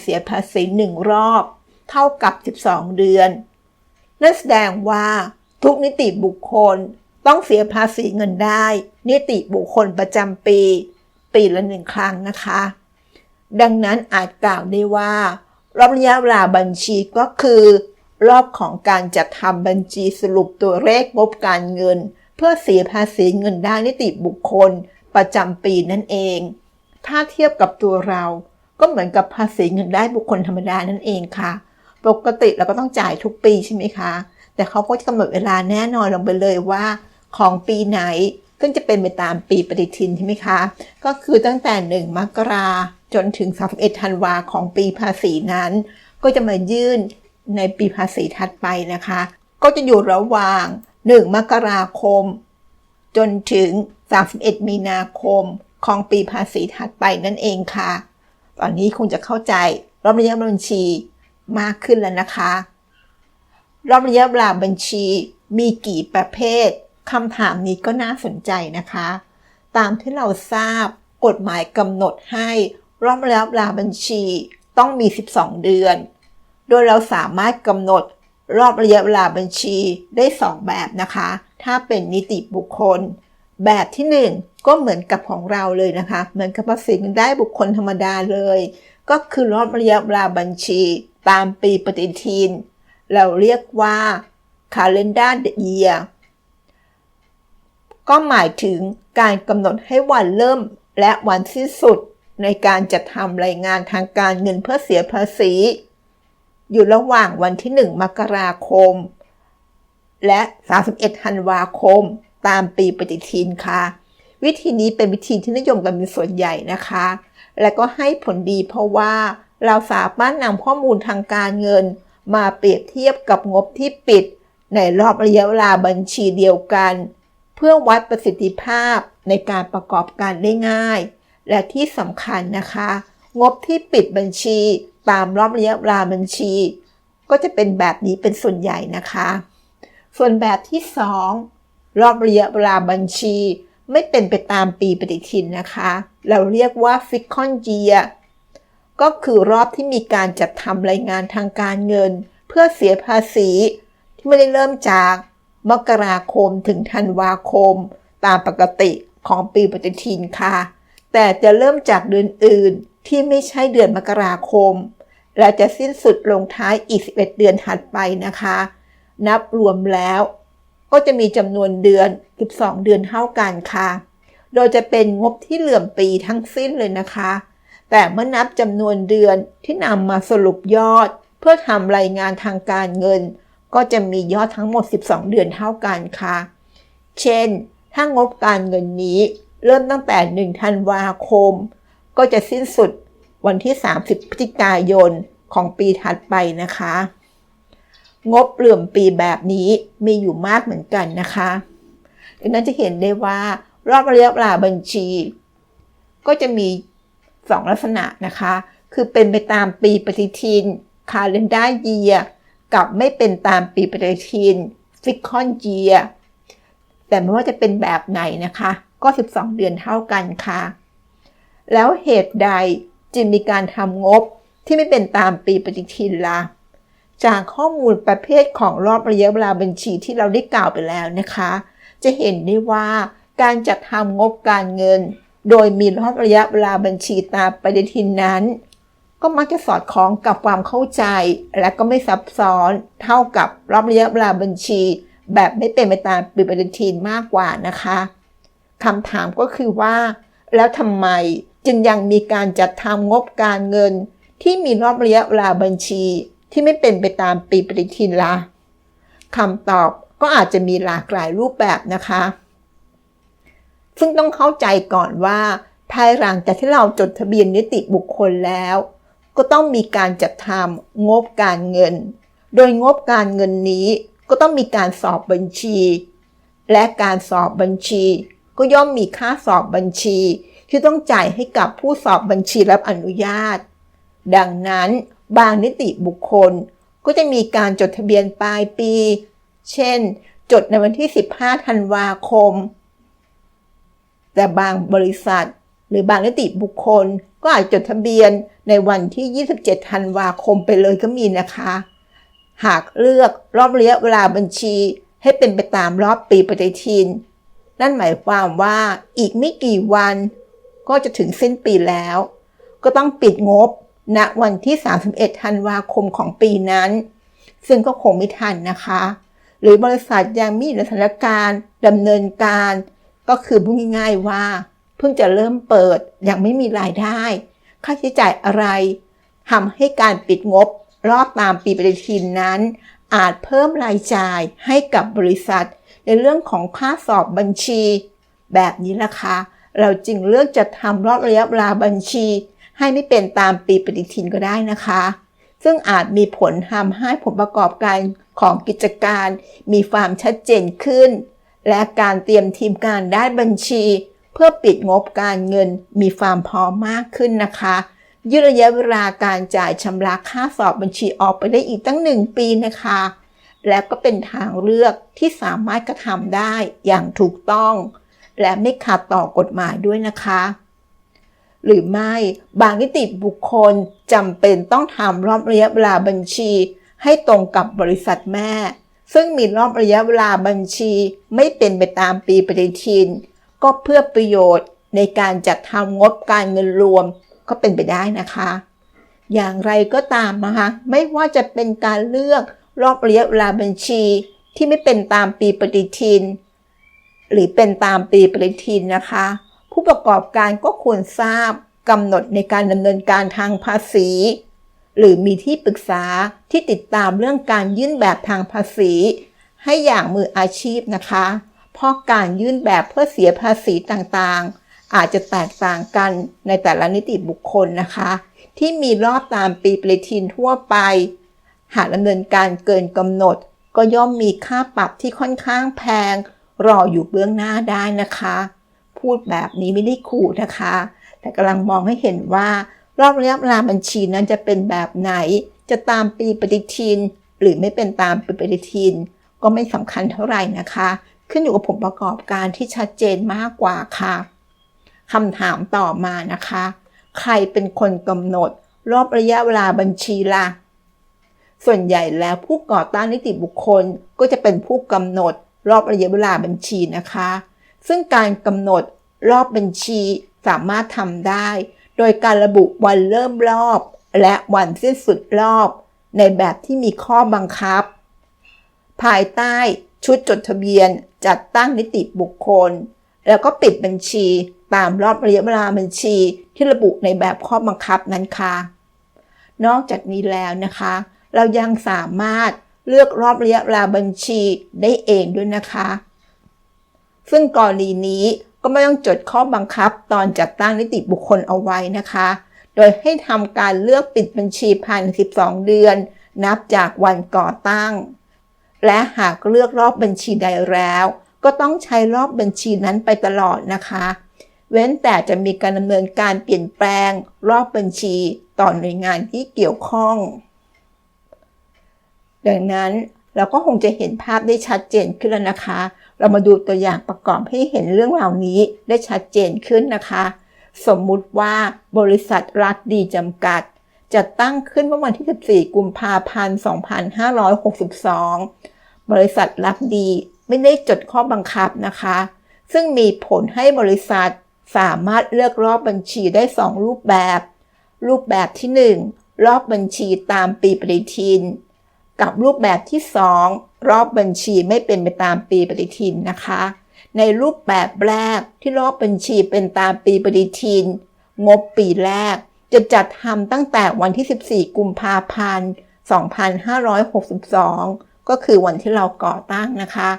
เสียภาษีหนึ่งรอบ เท่ากับ 12 เดือน นั่นแสดงว่าทุกนิติบุคคลต้องเสียภาษีเงินได้ นิติบุคคลประจำปี ปีละหนึ่งครั้งนะคะ ดังนั้นอาจกล่าวได้ว่า รอบระยะเวลาบัญชีก็คือ รอบของการจัดทำบัญชีสรุปตัวเลขงบการเงิน เพื่อเสียภาษีเงินได้นิติบุคคลประจำปีนั่นเอง ถ้าเทียบกับตัวเรา ก็เหมือนกับภาษีเงินได้บุคคลธรรมดานั่นเองค่ะ ปกติเราก็ต้องจ่ายทุกปีใช่ไหมคะ แต่เขาก็จะกำหนดเวลาแน่นอนลงไปเลยว่า ของปีไหนซึ่งจะเป็นไปตามปีปฏิทินใช่ไหมคะ ก็คือตั้งแต่ 1 มกราจนถึง31ธันวาของปีภาษีนั้น ก็จะมายื่นในปีภาษีถัดไปนะคะ ก็จะอยู่ระหว่าง 1 มกราคม จนถึง 31 มีนาคมของปีภาษีถัดไปนั่นเองค่ะ ตอนนี้คงจะเข้าใจรอบระยะบัญชีมากขึ้นแล้วนะคะ รอบระยะเวลาบัญชีมีกี่ประเภทคำถามนี้ก็น่าสนใจนะคะ ตามที่เราทราบกฎหมายกำหนดให้รอบระยะเวลาบัญชีต้องมี 12 เดือน โดยเราสามารถกำหนดรอบระยะเวลาบัญชีได้ 2 แบบนะคะ ถ้าเป็นนิติบุคคล แบบที่ 1 ก็เหมือนกับของเราเลยนะคะ เหมือนกับภาษีเงินได้บุคคลธรรมดาเลย ก็คือรอบระยะเวลาบัญชี ตามปีปฏิทิน เราเรียกว่า calendar year ก็หมายถึงการกำหนดให้วันเริ่มและวันสิ้นสุดในการจัดทำรายงานทางการเงินเพื่อเสียภาษี อยู่ระหว่างวันที่ 1 มกราคม และ 31 ธันวาคม ตามปีปฏิทินค่ะ วิธีนี้เป็นวิธีที่นิยมกันเป็นส่วนใหญ่นะคะ และก็ให้ผลดีเพราะว่าเราสามารถนำข้อมูลทางการเงิน มาเปรียบเทียบกับงบที่ปิด ในรอบระยะเวลาบัญชีเดียวกัน เพื่อวัดประสิทธิภาพในการประกอบการได้ง่าย และที่สำคัญนะคะ งบที่ปิดบัญชีตามรอบระยะเวลาบัญชี ก็จะเป็นแบบนี้เป็นส่วนใหญ่นะคะ ส่วนแบบที่ 2 รอบระยะเวลาบัญชี ไม่เป็นไปตามปีปฏิทินนะคะ เราเรียกว่าฟิกคอนเจียก็คือรอบที่มีการจัดทำรายงานทางการเงิน เพื่อเสียภาษี ที่ไม่ได้เริ่มจากมกราคมถึงธันวาคม ตามปกติของปีปฏิทินค่ะ แต่จะเริ่มจากเดือนอื่นที่ไม่ใช่เดือนมกราคม และจะสิ้นสุดลงท้ายอีก11เดือนถัดไปนะคะ นับรวมแล้ว ก็จะมีจำนวนเดือน 12 เดือนเท่ากันค่ะ โดยจะเป็นงบที่เหลื่อมปีทั้งสิ้นเลยนะคะ แต่เมื่อนับจำนวนเดือนที่นำมาสรุปยอด เพื่อทำรายงานทางการเงิน ก็จะมียอดทั้งหมด 12 เดือนเท่ากันค่ะ เช่น ถ้างบการเงินนี้ เริ่มตั้งแต่ 1 ธันวาคม ก็จะสิ้นสุดวันที่ 30 พฤศจิกายนของปีถัดไปนะคะ งบเหลื่อมปีแบบนี้มีอยู่มากเหมือนกันนะคะดังนั้นจะเห็นได้ว่ารอบระยะเวลาบัญชี ก็จะมี 2 ลักษณะนะคะ คือเป็นไปตามปีปฏิทิน calendar year กับไม่เป็นตามปีปฏิทิน fiscal year แต่ไม่ว่าจะเป็นแบบไหนนะคะ ก็ 12 เดือนเท่ากันค่ะ แล้วเหตุใดจึงมีการทำงบที่ไม่เป็นตามปีปฏิทินละ่ะ จากข้อมูลประเภทของรอบระยะเวลาบัญชีที่เราได้กล่าวไปแล้วนะคะ จะเห็นได้ว่าการจัดทำงบการเงิน โดยมีรอบระยะเวลาบัญชีตามปฏิทินนั้น ก็มักจะสอดคล้องกับความเข้าใจ และก็ไม่ซับซ้อนเท่ากับรอบระยะเวลาบัญชี แบบไม่เป็นไปตามปีปฏิทินมากกว่านะคะคำถามก็คือว่า แล้วทำไมจึงยังมีการจัดทำงบการเงิน ที่มีรอบระยะเวลาบัญชี ที่ไม่เป็นไปตามปีปฏิทินละคำตอบก็อาจจะมีหลากหลายรูปแบบนะคะ ซึ่งต้องเข้าใจก่อนว่า ภายหลังจากที่เราจดทะเบียนนิติบุคคลแล้ว ก็ต้องมีการจัดทำงบการเงิน โดยงบการเงินนี้ก็ต้องมีการสอบบัญชี และการสอบบัญชี ก็ย่อมมีค่าสอบบัญชี ที่ต้องจ่ายให้กับผู้สอบบัญชีรับอนุญาต ดังนั้น บางนิติบุคคล ก็จะมีการจดทะเบียนปลายปี เช่น จดในวันที่ 15 ธันวาคม แต่บางบริษัท หรือบางนิติบุคคล ก็อาจจดทะเบียนในวันที่ 27 ธันวาคมไปเลยก็มีนะคะ หากเลือกรอบระยะเวลาบัญชีให้เป็นไปตามรอบปีปฏิทิน นั่นหมายความว่าอีกไม่กี่วัน ก็จะถึงสิ้นปีแล้ว ก็ต้องปิดงบ ณวันที่ 31 ธันวาคมของปีนั้น ซึ่งก็คงไม่ทันนะคะ หรือบริษัทยังมีสถานการณ์ดำเนินการ ก็คือพูดง่ายๆว่า เพิ่งจะเริ่มเปิดยังไม่มีรายได้ ค่าใช้จ่ายอะไรทำให้การปิดงบรอบตามปีปฏิทินนั้น อาจเพิ่มรายจ่ายให้กับบริษัท ในเรื่องของค่าสอบบัญชี แบบนี้ล่ะคะเราจึงเลือกจะทำรอบระยะเวลาบัญชี ให้ไม่เป็นตามปีปฏิทินก็ได้นะคะ ซึ่งอาจมีผลทำให้ผลประกอบการของกิจการ มีความชัดเจนขึ้น และการเตรียมทีมการด้านบัญชี เพื่อปิดงบการเงินมีความพร้อมมากขึ้นนะคะยืดระยะเวลาการจ่ายชำระค่าสอบบัญชีออกไปได้อีกตั้งหนึ่งปีนะคะ และก็เป็นทางเลือกที่สามารถกระทำได้อย่างถูกต้อง และไม่ขัดต่อกฎหมายด้วยนะคะ หรือไม่บางนิติบุคคลจำเป็นต้องทำรอบระยะเวลาบัญชี ให้ตรงกับบริษัทแม่ ซึ่งมีรอบระยะเวลาบัญชีไม่เป็นไปตามปีปฏิทิน ก็เพื่อประโยชน์ในการจัดทำงบการเงินรวมก็เป็นไปได้นะคะ อย่างไรก็ตามนะคะ ไม่ว่าจะเป็นการเลือกรอบระยะเวลาบัญชี ที่ไม่เป็นตามปีปฏิทิน หรือเป็นตามปีปฏิทินนะคะ ผู้ประกอบการก็ควรทราบกำหนดในการดำเนินการทางภาษี หรือมีที่ปรึกษาที่ติดตามเรื่องการยื่นแบบทางภาษี ให้อย่างมืออาชีพนะคะ เพราะการยื่นแบบเพื่อเสียภาษีต่างๆ อาจจะแตกต่างกันในแต่ละนิติบุคคลนะคะ ที่มีรอบตามปีปฏิทินทั่วไป หากดำเนินการเกินกำหนด ก็ย่อมมีค่าปรับที่ค่อนข้างแพง รออยู่เบื้องหน้าได้นะคะ พูดแบบนี้ไม่ได้ขู่นะคะ แต่กำลังมองให้เห็นว่ารอบระยะเวลาบัญชีนั้นจะเป็นแบบไหน จะตามปีปฏิทิน หรือไม่เป็นตามปีปฏิทิน ก็ไม่สำคัญเท่าไหร่นะคะ ขึ้นอยู่กับผลประกอบการที่ชัดเจนมากกว่าค่ะคำถามต่อมานะคะ ใครเป็นคนกำหนด รอบระยะเวลาบัญชีละ่ะส่วนใหญ่แล้วผู้ก่อตั้งนิติบุคคลก็จะเป็นผู้กำหนดรอบระยะเวลาบัญชีนะคะ ซึ่งการกำหนดรอบบัญชีสามารถทำได้ โดยการระบุวันเริ่มรอบ และวันสิ้นสุดรอบ ในแบบที่มีข้อบังคับ ภายใต้ชุดจดทะเบียนจัดตั้งนิติบุคคล แล้วก็ปิดบัญชีตามรอบระยะเวลาบัญชีที่ระบุในแบบข้อบังคับนั้นค่ะ นอกจากนี้แล้วนะคะ เรายังสามารถเลือกรอบระยะเวลาบัญชีได้เองด้วยนะคะ ซึ่งกรณีนี้ก็ไม่ต้องจดข้อบังคับตอนจัดตั้งนิติบุคคลเอาไว้นะคะ โดยให้ทำการเลือกปิดบัญชีภายใน 12 เดือน นับจากวันก่อตั้ง และหากเลือกรอบบัญชีใดแล้ว ก็ต้องใช้รอบบัญชีนั้นไปตลอดนะคะ เว้นแต่จะมีการดำเนินการเปลี่ยนแปลง รอบบัญชีต่อหน่วยงานที่เกี่ยวข้อง ดังนั้นเราก็คงจะเห็นภาพได้ชัดเจนขึ้นแล้วนะคะ เรามาดูตัวอย่างประกอบให้เห็นเรื่องราวนี้ได้ชัดเจนขึ้นนะคะ สมมุติว่าบริษัทรักดีจำกัดจะตั้งขึ้นเมื่อวันที่ 14 กุมภาพันธ์ 2562 บริษัทรักดีไม่ได้จดข้อบังคับนะคะ ซึ่งมีผลให้บริษัทสามารถเลือกรอบบัญชีได้ 2 รูปแบบ รูปแบบที่ 1 รอบบัญชีตามปีปฏิทิน กับรูปแบบที่ 2 รอบบัญชีไม่เป็นไปตามปีปฏิทินนะคะ ในรูปแบบแรกที่รอบบัญชีเป็นตามปีปฏิทิน งบปีแรก จะจัดทำตั้งแต่วันที่ 14 กุมภาพันธ์ 2562 ก็คือวันที่เราก่อตั้งนะคะ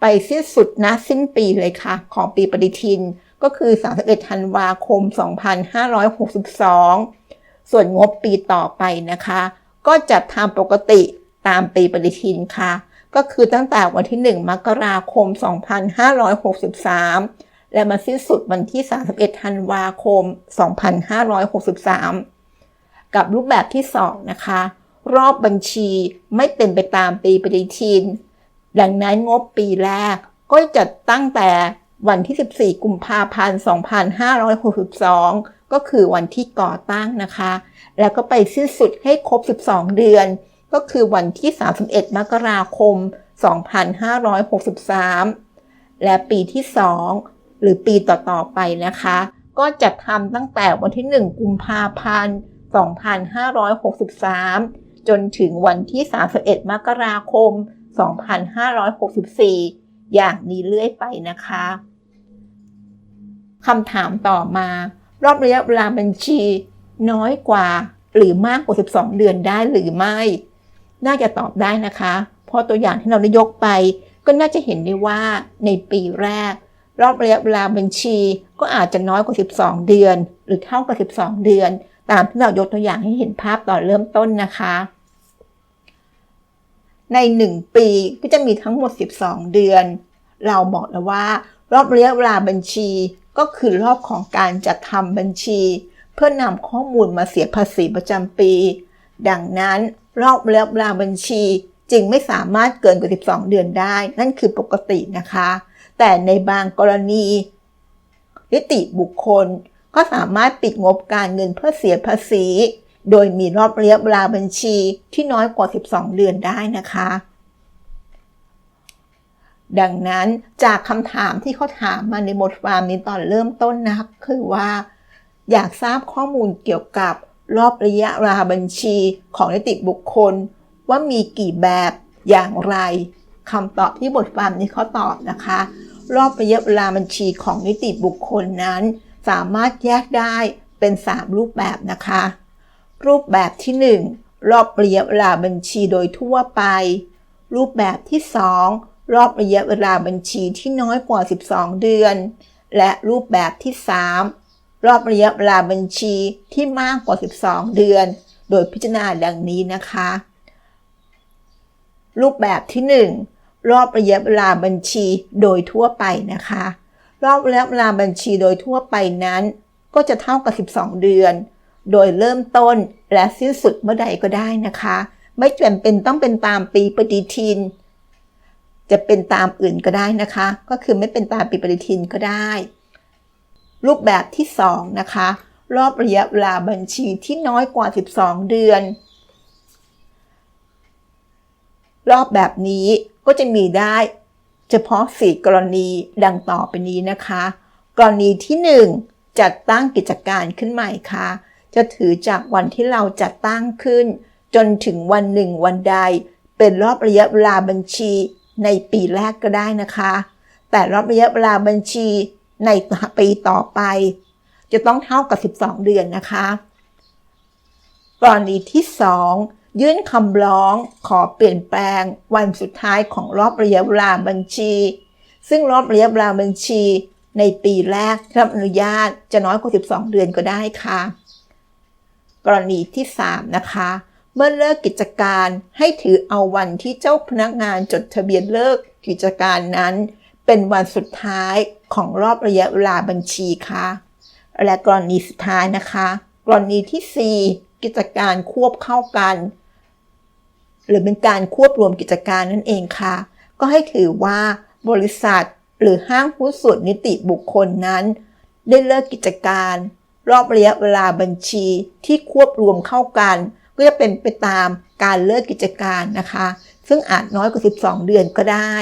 ไปสิ้นสุดนะสิ้นปีเลยค่ะ ของปีปฏิทินก็คือ 31 ธันวาคม 2562 ส่วนงบปีต่อไปนะคะ ก็จะทำปกติตามปีปฏิทินค่ะ ก็คือตั้งแต่วันที่ 1 มกราคม 2563 และมาสิ้นสุดวันที่ 31 ธันวาคม 2563 กับรูปแบบที่ 2 นะคะ รอบบัญชีไม่เป็นไปตามปีปฏิทิน ดังนั้นงบปีแรกก็จะตั้งแต่วันที่ 14 กุมภาพันธ์ 2562 ก็คือวันที่ก่อตั้งนะคะ แล้วก็ไปสิ้นสุดให้ครบ 12 เดือน ก็คือวันที่ 31 มกราคม 2563 และปีที่ 2 หรือปีต่อ ๆ ไปนะคะ ก็จะทำตั้งแต่วันที่ 1 กุมภาพันธ์ 2563 จนถึงวันที่ 31 มกราคม 2564 อย่างนี้เรื่อยไปนะคะคำถามต่อมา รอบระยะเวลาบัญชี น้อยกว่าหรือมากกว่า 12 เดือนได้หรือไม่ น่าจะตอบได้นะคะ เพราะตัวอย่างที่เราได้ยกไป ก็น่าจะเห็นได้ว่าในปีแรก รอบระยะเวลาบัญชี ก็อาจจะน้อยกว่า 12 เดือน หรือเท่ากับ 12 เดือน ตามที่เรายกตัวอย่างให้เห็นภาพตอนเริ่มต้นนะคะ ใน 1 ปีก็จะมีทั้งหมด 12 เดือน เราบอกแล้วว่า รอบระยะเวลาบัญชี ก็คือรอบของการจัดทำบัญชี เพื่อนำข้อมูลมาเสียภาษีประจำปี ดังนั้น รอบระยะเวลาบัญชี จึงไม่สามารถเกินกว่า 12 เดือนได้ นั่นคือปกตินะคะ แต่ในบางกรณีนิติบุคคลก็สามารถปิดงบการเงินเพื่อเสียภาษี โดยมีรอบระยะเวลาบัญชีที่น้อยกว่า 12 เดือนได้นะคะ ดังนั้นจากคำถามที่เขาถามมาในบทความนี้ตอนเริ่มต้นนะคือว่า อยากทราบข้อมูลเกี่ยวกับ รอบระยะเวลาบัญชีของนิติบุคคล ว่ามีกี่แบบอย่างไรคำตอบที่บทความนี้เขาตอบนะคะ รอบระยะเวลาบัญชีของนิติบุคคลนั้น สามารถแยกได้เป็น 3 รูปแบบนะคะ รูปแบบที่ 1 รอบระยะเวลาบัญชีโดยทั่วไป รูปแบบที่ 2 รอบระยะเวลาบัญชีที่น้อยกว่า 12 เดือน และรูปแบบที่ 3 รอบระยะเวลาบัญชีที่มากกว่า 12 เดือน โดยพิจารณาดังนี้นะคะ รูปแบบที่ 1 รอบระยะเวลาบัญชีโดยทั่วไปนะคะ รอบระยะเวลาบัญชีโดยทั่วไปนั้น ก็จะเท่ากับ 12 เดือน โดยเริ่มต้นและสิ้นสุดเมื่อใดก็ได้นะคะ ไม่จำเป็นต้องเป็นตามปีปฏิทิน จะเป็นตามอื่นก็ได้นะคะ ก็คือไม่เป็นตามปีปฏิทินก็ได้ รูปแบบที่ 2 นะคะ รอบระยะเวลาบัญชีที่น้อยกว่า 12 เดือน รอบแบบนี้ก็จะมีได้เฉพาะ 4 กรณีดังต่อไปนี้นะคะ กรณีที่ 1 จัดตั้งกิจการขึ้นใหม่ค่ะ จะถือจากวันที่เราจัดตั้งขึ้น จนถึงวันหนึ่งวันใด เป็นรอบระยะเวลาบัญชีในปีแรกก็ได้นะคะ แต่รอบระยะเวลาบัญชี ในปีต่อไป จะต้องเท่ากับ 12 เดือนนะคะกรณีที่ 2 ยื่นคำร้องขอเปลี่ยนแปลงวันสุดท้ายของรอบระยะเวลาบัญชี ซึ่งรอบระยะเวลาบัญชี ในปีแรกรับอนุญาตจะน้อยกว่า 12 เดือนก็ได้ค่ะ กรณีที่ 3 นะคะ เมื่อเลิกกิจการให้ถือเอาวันที่เจ้าพนักงานจดทะเบียนเลิกกิจการนั้น เป็นวันสุดท้าย ของรอบระยะเวลาบัญชีค่ะ และกรณีสุดท้ายนะคะ กรณีที่ 4 กิจการควบเข้ากัน หรือเป็นการควบรวมกิจการนั่นเองค่ะ ก็ให้ถือว่าบริษัทหรือห้างหุ้นส่วนนิติบุคคลนั้น ได้เลิกกิจการ รอบระยะเวลาบัญชีที่ควบรวมเข้ากัน ก็จะเป็นไปตามการเลิกกิจการนะคะ ซึ่งอาจน้อยกว่า 12 เดือนก็ได้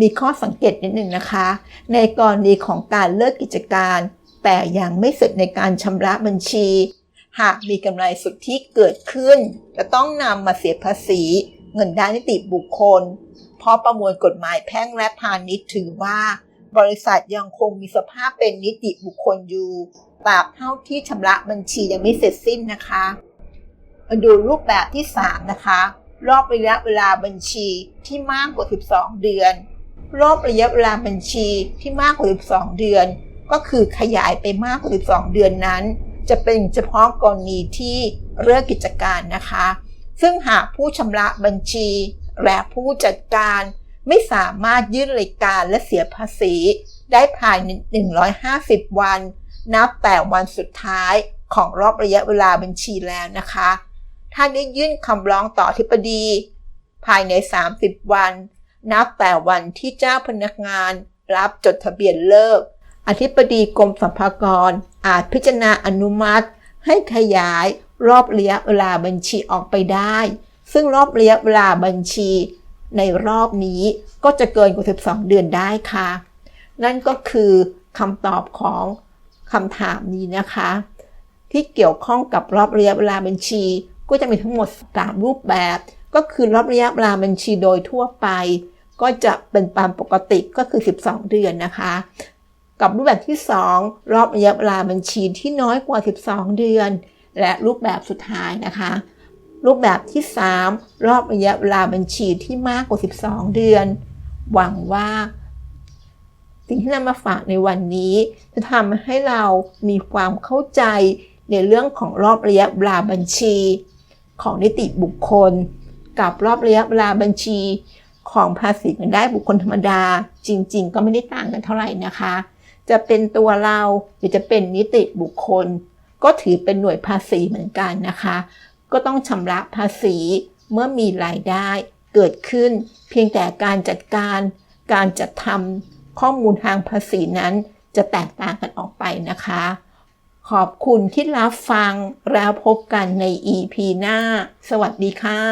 มีข้อสังเกตนิดหนึ่งนะคะ ในกรณีของการเลิกกิจการ แต่ยังไม่เสร็จในการชำระบัญชี หากมีกำไรสุทธิเกิดขึ้น จะต้องนำมาเสียภาษีเงินได้นนิติบุคคล เพราะประมวลกฎหมายแพ่งและพาณิชย์ถือว่า บริษัทยังคงมีสภาพเป็นนิติบุคคลอยู่ตราบเท่าที่ชำระบัญชียังไม่เสร็จสิ้นนะคะมาดูรูปแบบที่ 3 นะคะ รอบระยะเวลาบัญชีที่มากกว่า 12 เดือน รอบระยะเวลาบัญชีที่มากกว่า 12 เดือน ก็คือขยายไปมากกว่า 12 เดือนนั้น จะเป็นเฉพาะกรณีที่เลิกกิจการนะคะ ซึ่งหากผู้ชำระบัญชี และผู้จัดการไม่สามารถยื่นรายการและเสียภาษีได้ภายใน 150 วัน นับแต่วันสุดท้ายของรอบระยะเวลาบัญชีแล้วนะคะ ถ้าได้ยื่นคำร้องต่อทิบดี ภายใน 30 วัน นับแต่วันที่เจ้าพนักงาน รับจดทะเบียนเลิก อธิบดีกรมสรรพากร อาจพิจารณาอนุมัติ ให้ขยายรอบระยะเวลาบัญชีออกไปได้ ซึ่งรอบระยะเวลาบัญชีในรอบนี้ก็จะเกินกว่า 12 เดือนได้ค่ะ นั่นก็คือคำตอบของคำถามนี้นะคะ ที่เกี่ยวข้องกับรอบระยะเวลาบัญชี ก็จะมีทั้งหมด 3 รูปแบบ ก็คือรอบระยะเวลาบัญชีโดยทั่วไป ก็จะเป็นตามปกติก็คือ 12 เดือนนะคะ กับรูปแบบที่ 2 รอบระยะเวลาบัญชีที่น้อยกว่า 12 เดือน และรูปแบบสุดท้ายนะคะ รูปแบบที่ 3 รอบระยะเวลาบัญชีที่มากกว่า 12 เดือน หวังว่าสิ่งที่นำมาฝากในวันนี้ จะทำให้เรามีความเข้าใจในเรื่องของรอบระยะเวลาบัญชี ของนิติบุคคล กับรอบระยะเวลาบัญชี ของภาษีเงินได้บุคคลธรรมดา จริง ๆ ก็ไม่ได้ต่างกันเท่าไหร่นะคะ จะเป็นตัวเราหรือจะเป็นนิติบุคคล ก็ถือเป็นหน่วยภาษีเหมือนกันนะคะ ก็ต้องชำระภาษีเมื่อมีรายได้เกิดขึ้น เพียงแต่การจัดการการจัดทำข้อมูลทางภาษีนั้นจะแตกต่างกันออกไปนะคะ ขอบคุณที่รับฟังแล้วพบกันใน EP หน้า สวัสดีค่ะ